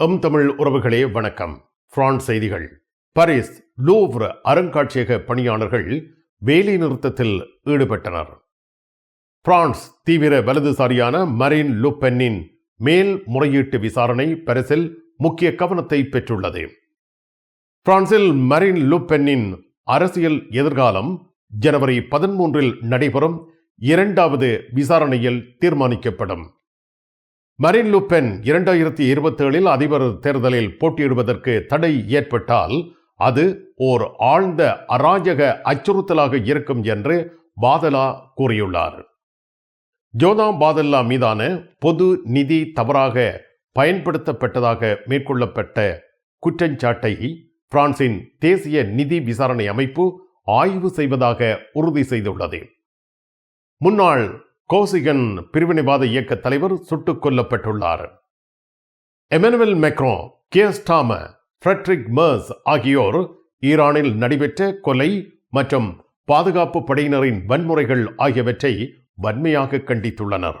M Tamil உறவுகளே வணக்கம். France செய்திகள். பாரிஸ் லூவ்ர் அருங்காட்சியக பணியாளர்கள் வேலை நிறுத்தத்தில் ஈடுபட்டனர். பிரான்ஸ் தீவிர வலதுசாரியான மரீன் லுப்பென்னின் மேல் முறையீட்டு விசாரணை பரிசில் முக்கிய கவனத்தை பெற்றுள்ளது. பிரான்சில் மரின் லுப்பென்னின் அரசியல் எதிர்காலம் ஜனவரி பதிமூன்றில் நடைபெறும் இரண்டாவது விசாரணையில் தீர்மானிக்கப்படும். மரின் லுபென் இரண்டாயிரத்தி இருபத்தி ஏழில் அதிபர் தேர்தலில் போட்டியிடுவதற்கு தடை ஏற்பட்டால் அது ஓர் ஆழ்ந்த அராஜக அச்சுறுத்தலாக இருக்கும் என்று பாதலா கூறியுள்ளார். ஜோதாம் பாதல்லா மீதான பொது நிதி தவறாக பயன்படுத்தப்பட்டதாக மேற்கொள்ளப்பட்ட குற்றச்சாட்டை பிரான்சின் தேசிய நிதி விசாரணை அமைப்பு ஆய்வு செய்வதாக உறுதி செய்துள்ளது. முன்னாள் கோசிகன் பிரிவினைவாத இயக்க தலைவர் சுட்டுக் கொல்லப்பட்டுள்ளார். Emmanuel Macron Keir Starmer Friedrich Merz ஆகியோர் ஈரானில் நடைபெற்ற கொலை மற்றும் பாதுகாப்பு படையினரின் வன்முறைகள் ஆகியவற்றை வன்மையாக கண்டித்துள்ளனர்.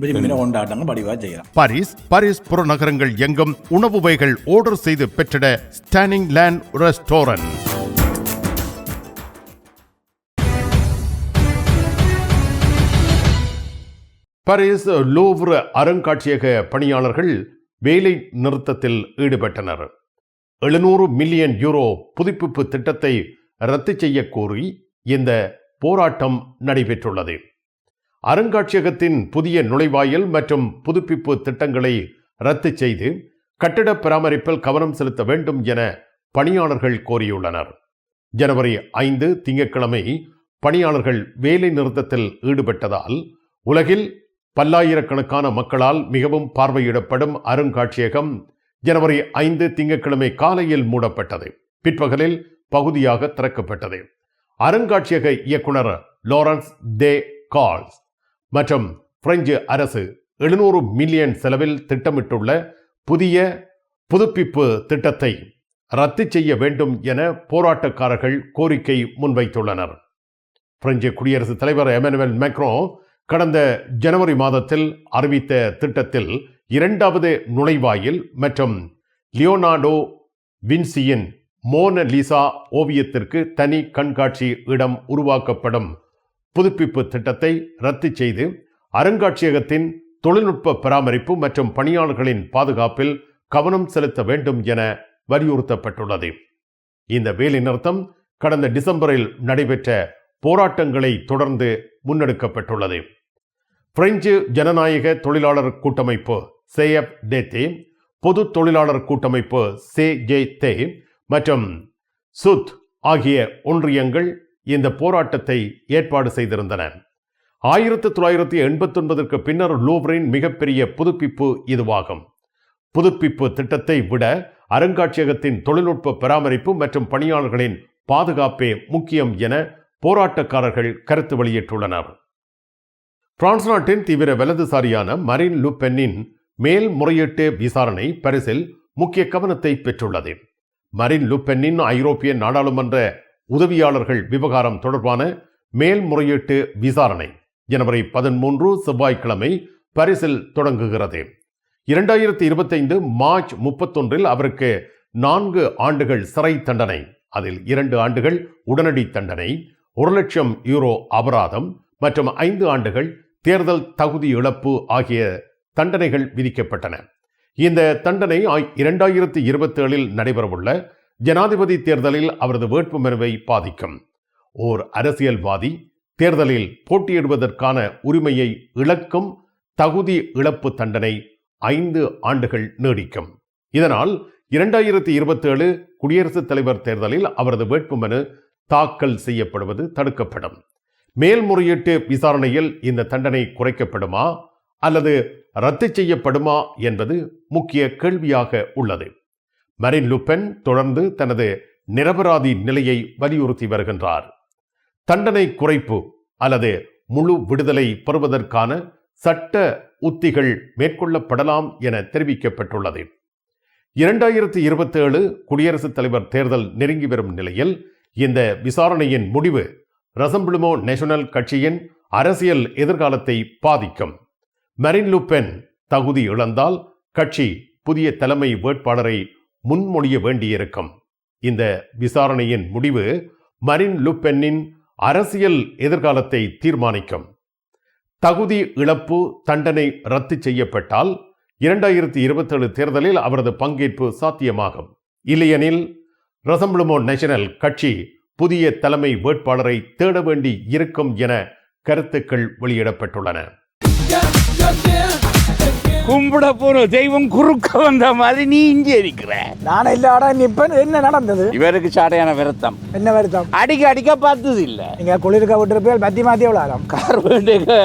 விரும்பின கொண்டாட்டங்கள் செய்யலாம். பாரிஸ் பாரிஸ் புறநகரங்கள் எங்கும் உணவு வகைகள் ஆர்டர் செய்து பெற்றிட stunning land restaurant Paris Louvre அருங்காட்சியக பணியாளர்கள் வேலை நிறுத்தத்தில் ஈடுபட்டனர். எழுநூறு மில்லியன் யூரோ புதுப்பிப்பு திட்டத்தை ரத்து செய்ய கோரி இந்த போராட்டம் நடைபெற்றுள்ளது. அருங்காட்சியகத்தின் புதிய நுழைவாயில் மற்றும் புதுப்பிப்பு திட்டங்களை ரத்து செய்து கட்டிட பராமரிப்பில் கவனம் செலுத்த வேண்டும் என பணியாளர்கள் கோரியுள்ளனர். ஜனவரி ஐந்து திங்கட்கிழமை பணியாளர்கள் வேலை நிறுத்தத்தில் ஈடுபட்டதால் உலகில் பல்லாயிரக்கணக்கான மக்களால் மிகவும் பார்வையிடப்படும் அருங்காட்சியகம் ஜனவரி ஐந்து திங்கட்கிழமை காலையில் மூடப்பட்டது. பிற்பகலில் பகுதியாக திறக்கப்பட்டது. அருங்காட்சியக இயக்குனர் லாரன்ஸ் தே கால்ஸ் மற்றும் பிரெஞ்சு அரசு எழுநூறு மில்லியன் செலவில் திட்டமிட்டுள்ள புதிய புதுப்பிப்பு திட்டத்தை ரத்து செய்ய வேண்டும் என போராட்டக்காரர்கள் கோரிக்கை முன்வைத்துள்ளனர். பிரெஞ்சு குடியரசுத் தலைவர் எமனுவல் மேக்ரோ கடந்த ஜனவரி மாதத்தில் அறிவித்த திட்டத்தில் இரண்டாவது நுழைவாயில் மற்றும் லியோனார்டோ வின்சியின் மோன லிசா ஓவியத்திற்கு தனி கண்காட்சி இடம் உருவாக்கப்படும் புதுப்பிப்பு திட்டத்தை ரத்து செய்து அருங்காட்சியகத்தின் தொழில்நுட்ப பராமரிப்பு மற்றும் பணியாளர்களின் பாதுகாப்பில் கவனம் செலுத்த வேண்டும் என வலியுறுத்தப்பட்டுள்ளது. இந்த வேலைநிறுத்தம் கடந்த டிசம்பரில் நடைபெற்ற போராட்டங்களை தொடர்ந்து முன்னெடுக்கப்பட்டுள்ளது. பிரெஞ்சு ஜனநாயக தொழிலாளர் கூட்டமைப்பு சேஎப் டேத்தே பொது தொழிலாளர் கூட்டமைப்பு சே ஜே தே மற்றும் சுத் ஆகிய ஒன்றியங்கள் இந்த போராட்டத்தை ஏற்பாடு செய்திருந்தன. ஆயிரத்தி தொள்ளாயிரத்தி எண்பத்தி ஒன்பதற்கு பின்னர் லூவரின் மிகப்பெரிய புதுப்பிப்பு இதுவாகும். புதுப்பிப்பு திட்டத்தை விட அருங்காட்சியகத்தின் தொழில்நுட்ப பராமரிப்பு மற்றும் பணியாளர்களின் பாதுகாப்பே முக்கியம் என போராட்டக்காரர்கள் கருத்து வெளியிட்டுள்ளனர். பிரான்ஸ் நாட்டின் தீவிர வலதுசாரியான மரின் லுபென்னின் மேல்முறையீட்டு விசாரணை பரிசில் முக்கிய கவனத்தை பெற்றுள்ளது. மரின் லுபென்னின் ஐரோப்பிய நாடாளுமன்ற உதவியாளர்கள் விவகாரம் தொடர்பான மேல்முறையீட்டு விசாரணை ஜனவரி பதிமூன்று செவ்வாய்க்கிழமை பரிசில் தொடங்குகிறது. இரண்டாயிரத்தி இருபத்தைந்து மார்ச் முப்பத்தொன்றில் அவருக்கு நான்கு ஆண்டுகள் சிறை தண்டனை அதில் இரண்டு ஆண்டுகள் உடனடி தண்டனை ஒரு லட்சம் யூரோ அபராதம் மற்றும் ஐந்து ஆண்டுகள் தேர்தல் தகுதி இழப்பு ஆகிய தண்டனைகள் விதிக்கப்பட்டன. இந்த தண்டனை இரண்டாயிரத்தி இருபத்தி ஏழில் நடைபெறவுள்ள ஜனாதிபதி தேர்தலில் அவரது வேட்புமனுவை பாதிக்கும். ஓர் அரசியல்வாதி தேர்தலில் போட்டியிடுவதற்கான உரிமையை இழக்கும் தகுதி இழப்பு தண்டனை ஐந்து ஆண்டுகள் நீடிக்கும். இதனால் இரண்டாயிரத்தி இருபத்தி ஏழு குடியரசுத் தலைவர் தேர்தலில் அவரது வேட்புமனு தாக்கல் செய்யப்படுவது தடுக்கப்படும். மேல்முறையீட்டு விசாரணையில் இந்த தண்டனை குறைக்கப்படுமா அல்லது ரத்து செய்யப்படுமா என்பது முக்கிய கேள்வியாக உள்ளது. மரின் லுப்பென் தொடர்ந்து தனது நிரபராதி நிலையை வலியுறுத்தி வருகின்றார். தண்டனை குறைப்பு அல்லது முழு விடுதலை பெறுவதற்கான சட்ட உத்திகள் மேற்கொள்ளப்படலாம் என தெரிவிக்கப்பட்டுள்ளது. இரண்டாயிரத்தி இருபத்தி ஏழு குடியரசுத் தலைவர் தேர்தல் நெருங்கி வரும் நிலையில் இந்த விசாரணையின் முடிவு ரசம்பிளுமோ நேஷனல் கட்சியின் அரசியல் எதிர்காலத்தை பாதிக்கும். மரின் லுப்பென் தகுதி இழந்தால் கட்சி புதிய தலைமை வேட்பாளரை முன்மொழிய வேண்டியிருக்கும். இந்த விசாரணையின் முடிவு மரின் லுப்பென்னின் அரசியல் எதிர்காலத்தை தீர்மானிக்கும். தகுதி இழப்பு தண்டனை ரத்து செய்யப்பட்டால் இரண்டாயிரத்தி இருபத்தேழு தேர்தலில் அவரது பங்கேற்பு சாத்தியமாகும். இல்லையெனில் ரசம்பிளுமோ நேஷனல் கட்சி புதிய தலைமை வேட்பாளரை தேட வேண்டி இருக்கும் என கருத்துக்கள் வெளியிடப்பட்டுள்ளன. கும்பிட போற தெய்வம் குறுக்க வந்த மாதிரி நீ இங்கே இருக்கிற. நான் இல்லாட நிப்பேன் என்ன நடந்தது? இவருக்கு சாடையான விரத்தம். என்ன வருத்தம்? அடிக்க அடிக்க பார்த்தது இல்ல. நீங்க குளிர்க்க விட்டுருப்பேன் மத்தி மாத்தி விளாடம் கார் வேண்டுக.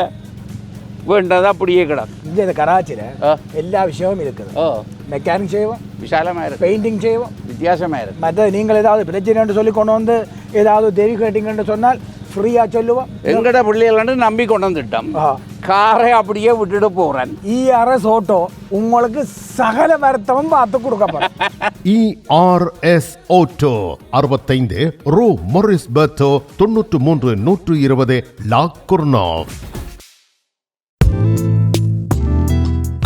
வேண்டதா அப்படியே கிடக்கு இங்க இந்த கராச்சியில ஆ. எல்லா விஷயமும் இருக்குது ஓ மெக்கானிக் செய்வோம் விசாலமா இருக்கு பெயிண்டிங் செய்வோம் வித்தியாசமா இருக்கு மற்ற நீங்கள் ஏதாவது பிரச்சனைன்னு சொல்லி கொண்டு வந்து ஏதாவது தேவி கேட்டீங்கன்னு சொன்னால் ஃப்ரீயா சொல்லுவோம் எங்கட பிள்ளைகள் நம்பி கொண்டு வந்துட்டோம். காரை அப்படியே விட்டுட்டு போறேன் இஆர்எஸ் ஓட்டோ உங்களுக்கு சகல வருத்தமும் பார்த்து கொடுக்கப்படும் இஆர்எஸ் ஓட்டோ அறுபத்தைந்து ரூ மொரிஸ் பெர்த்தோ தொன்னூற்று மூன்று நூற்று இருபது லாக்குர்னோவ்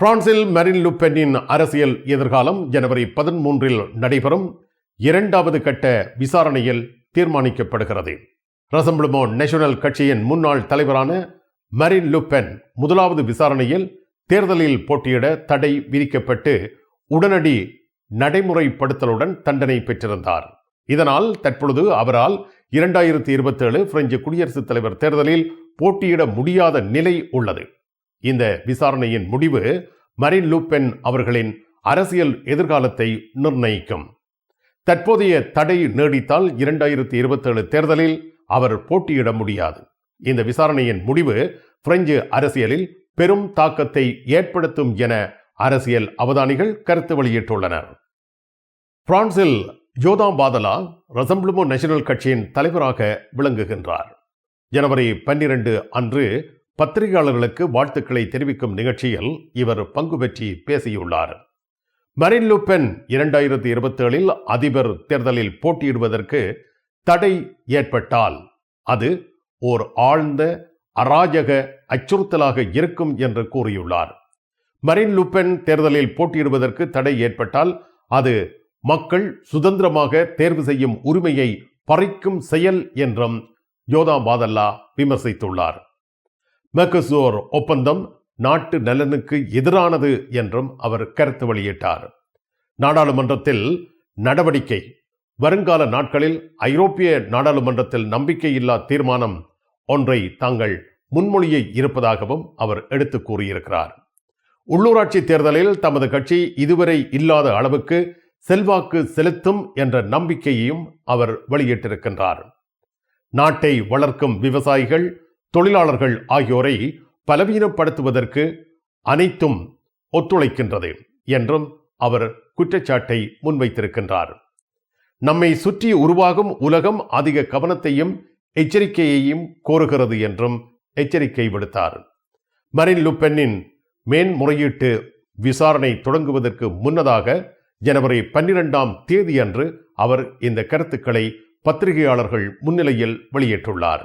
பிரான்சில் மரின் லுப்பெனின் அரசியல் எதிர்காலம் ஜனவரி பதிமூன்றில் நடைபெறும் இரண்டாவது கட்ட விசாரணையில் தீர்மானிக்கப்படுகிறது. ரசம்பிளுமோ நேஷனல் கட்சியின் முன்னாள் தலைவரான மரின் லுப்பென் முதலாவது விசாரணையில் தேர்தலில் போட்டியிட தடை விதிக்கப்பட்டு உடனடி நடைமுறைப்படுத்தலுடன் தண்டனை பெற்றிருந்தார். இதனால் தற்பொழுது அவரால் இரண்டாயிரத்தி இருபத்தேழு பிரெஞ்சு குடியரசுத் தலைவர் தேர்தலில் போட்டியிட முடியாத நிலை உள்ளது. இந்த விசாரணையின் முடிவு மரின் லூபென் அவர்களின் அரசியல் எதிர்காலத்தை நிர்ணயிக்கும். தற்போதைய தடை நீடித்தால் இரண்டாயிரத்தி இருபத்தேழு தேர்தலில் அவர் போட்டியிட முடியாது. இந்த விசாரணையின் முடிவு பிரெஞ்சு அரசியலில் பெரும் தாக்கத்தை ஏற்படுத்தும் என அரசியல் அவதானிகள் கருத்து வெளியிட்டுள்ளனர். பிரான்சில் ஜோதாம் பாதலா ரசம்பிளுமோ நேஷனல் கட்சியின் தலைவராக விளங்குகின்றார். ஜனவரி பன்னிரண்டு அன்று பத்திரிகையாளர்களுக்கு வாழ்த்துக்களை தெரிவிக்கும் நிகழ்ச்சியில் இவர் பங்கு பெற்றி பேசியுள்ளார். மரின் லுபென் இரண்டாயிரத்தி இருபத்தேழில் அதிபர் தேர்தலில் போட்டியிடுவதற்கு தடை ஏற்பட்டால் அது ஓர் ஆழ்ந்த அராஜக அச்சுறுத்தலாக இருக்கும் என்று கூறியுள்ளார். மரின் லுபென் தேர்தலில் போட்டியிடுவதற்கு தடை ஏற்பட்டால் அது மக்கள் சுதந்திரமாக தேர்வு செய்யும் உரிமையை பறிக்கும் செயல் என்றும் யோதா பாதல்லா விமர்சித்துள்ளார். மெக்கசோர் ஒப்பந்தம் நாட்டு நலனுக்கு எதிரானது என்றும் அவர் கருத்து வெளியிட்டார். நாடாளுமன்றத்தில் நடவடிக்கை. வருங்கால நாட்களில் ஐரோப்பிய நாடாளுமன்றத்தில் நம்பிக்கையில்லா தீர்மானம் ஒன்றை தாங்கள் முன்மொழியை இருப்பதாகவும் அவர் எடுத்து கூறியிருக்கிறார். உள்ளூராட்சி தேர்தலில் தமது கட்சி இதுவரை இல்லாத அளவுக்கு செல்வாக்கு செலுத்தும் என்ற நம்பிக்கையையும் அவர் வெளியிட்டிருக்கின்றார். நாட்டை வளர்க்கும் விவசாயிகள் தொழிலாளர்கள் ஆகியோரை பலவீனப்படுத்துவதற்கு அனைத்தும் ஒத்துழைக்கின்றது என்றும் அவர் குற்றச்சாட்டை முன்வைத்திருக்கின்றார். நம்மை சுற்றி உருவாகும் உலகம் அதிக கவனத்தையும் எச்சரிக்கையையும் கோருகிறது என்றும் எச்சரிக்கை விடுத்தார். மரின் லுப்பென்னின் மேன்முறையீட்டு விசாரணை தொடங்குவதற்கு முன்னதாக ஜனவரி பன்னிரெண்டாம் தேதியன்று அவர் இந்த கருத்துக்களை பத்திரிகையாளர்கள் முன்னிலையில் வெளியிட்டுள்ளார்.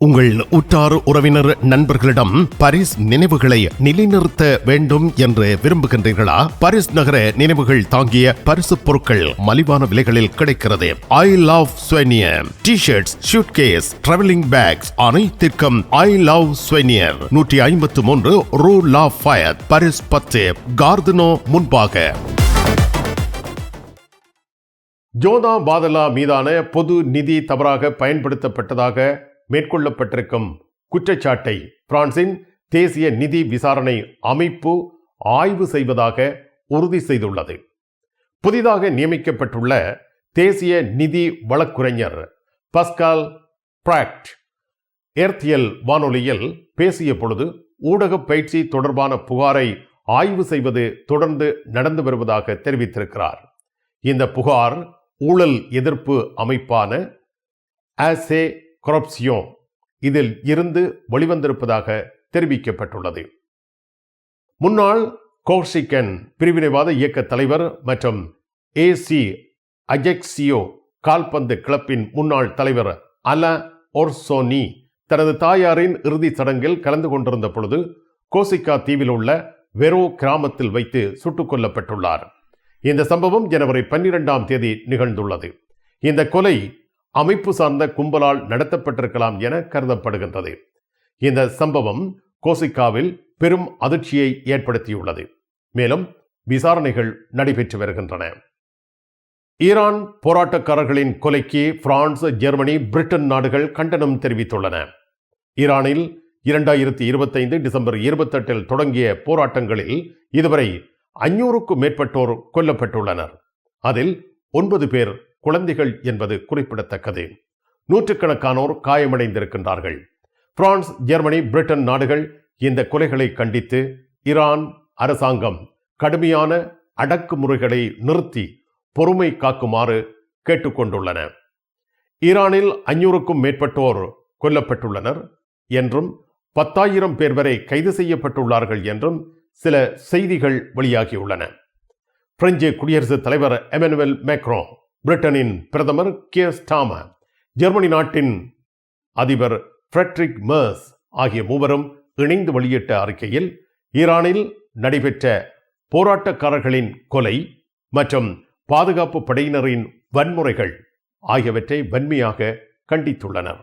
உங்கள் உற்றார் உறவினர் நண்பர்களிடம் பரிஸ் நினைவுகளை நிலைநிறுத்த வேண்டும் என்று விரும்புகின்றீர்களா? பரிஸ் நகர நினைவுகள் தாங்கிய பரிசு பொருட்கள் மலிவான விலைகளில் கிடைக்கிறது. I love souvenir T shirts suitcase travelling bags அனைத்திற்கும் ஐ லவ் ஸ்வெனியர் நூற்றி ஐம்பத்து மூன்று ரூ லா ஃபயர் பரிஸ் பத்து கார்தனோ முன்பாக. ஜோதா பாதலா மீதான பொது நிதி தவறாக பயன்படுத்தப்பட்டதாக மேற்கொள்ளப்பட்டிருக்கும் குற்றச்சாட்டை பிரான்சின் தேசிய நிதி விசாரணை அமைப்பு ஆய்வு செய்வதாக உறுதி செய்துள்ளது. புதிதாக நியமிக்கப்பட்டுள்ள தேசிய நிதி வழக்குரைஞர் பஸ்கால் பிராக்ட் எர்த்தியல் வானொலியில் பேசிய பொழுது ஊடக பயிற்சி தொடர்பான புகாரை ஆய்வு செய்வது தொடர்ந்து நடந்து வருவதாக தெரிவித்திருக்கிறார். இந்த புகார் ஊழல் எதிர்ப்பு அமைப்பான ஆசே கொரப்சியோ இதில் இருந்து வெளிவந்திருப்பதாக தெரிவிக்கப்பட்டுள்ளது. முன்னாள் கோர்சிகன் பிரிவினைவாத இயக்க தலைவர் மற்றும் ஏசி அஜெக்சியோ கால்பந்து கிளப்பின் முன்னாள் தலைவர் அல ஒர்சோனி தனது தாயாரின் இறுதிச் சடங்கில் கலந்து கொண்டிருந்த பொழுது கோசிகா தீவில் உள்ள வெரோ கிராமத்தில் வைத்து சுட்டுக் கொல்லப்பட்டுள்ளார். இந்த சம்பவம் ஜனவரி பன்னிரெண்டாம் தேதி நிகழ்ந்துள்ளது. இந்த கொலை அமைப்பு சார்ந்த கும்பலால் நடத்தப்பட்டிருக்கலாம் என கருதப்படுகின்றது. இந்த சம்பவம் கோசிக்காவில் பெரும் அதிர்ச்சியை ஏற்படுத்தியுள்ளது. மேலும் விசாரணைகள் நடைபெற்று வருகின்றன. ஈரான் போராட்டக்காரர்களின் கொலைக்கு பிரான்ஸ் ஜெர்மனி பிரிட்டன் நாடுகள் கண்டனம் தெரிவித்துள்ளன. ஈரானில் இரண்டாயிரத்தி இருபத்தைந்து டிசம்பர் இருபத்தெட்டில் தொடங்கிய போராட்டங்களில் இதுவரை ஐநூறுக்கும் மேற்பட்டோர் கொல்லப்பட்டுள்ளனர். அதில் ஒன்பது பேர் குழந்தைகள் என்பது குறிப்பிடத்தக்கது. நூற்றுக்கணக்கானோர் காயமடைந்திருக்கின்றார்கள். பிரான்ஸ் ஜெர்மனி பிரிட்டன் நாடுகள் இந்த கொலைகளை கண்டித்து ஈரான் அரசாங்கம் கடுமையான அடக்குமுறைகளை நிறுத்தி பொறுமை காக்குமாறு கேட்டுக்கொண்டுள்ளன. ஈரானில் ஐநூறுக்கும் மேற்பட்டோர் கொல்லப்பட்டுள்ளனர் என்றும் பத்தாயிரம் பேர் வரை கைது செய்யப்பட்டுள்ளார்கள் என்றும் சில செய்திகள் வெளியாகியுள்ளன. பிரெஞ்சு குடியரசுத் தலைவர் எமனுவல் மேக்ரோ பிரிட்டனின் பிரதமர் கே ஸ்டாம ஜெர்மனி நாட்டின் அதிபர் ஃப்ரெட்ரிக் மர்ஸ் ஆகிய மூவரும் இணைந்து வெளியிட்ட அறிக்கையில் ஈரானில் நடைபெற்ற போராட்டக்காரர்களின் கொலை மற்றும் பாதுகாப்பு படையினரின் வன்முறைகள் ஆகியவற்றை வன்மையாக கண்டித்துள்ளனர்.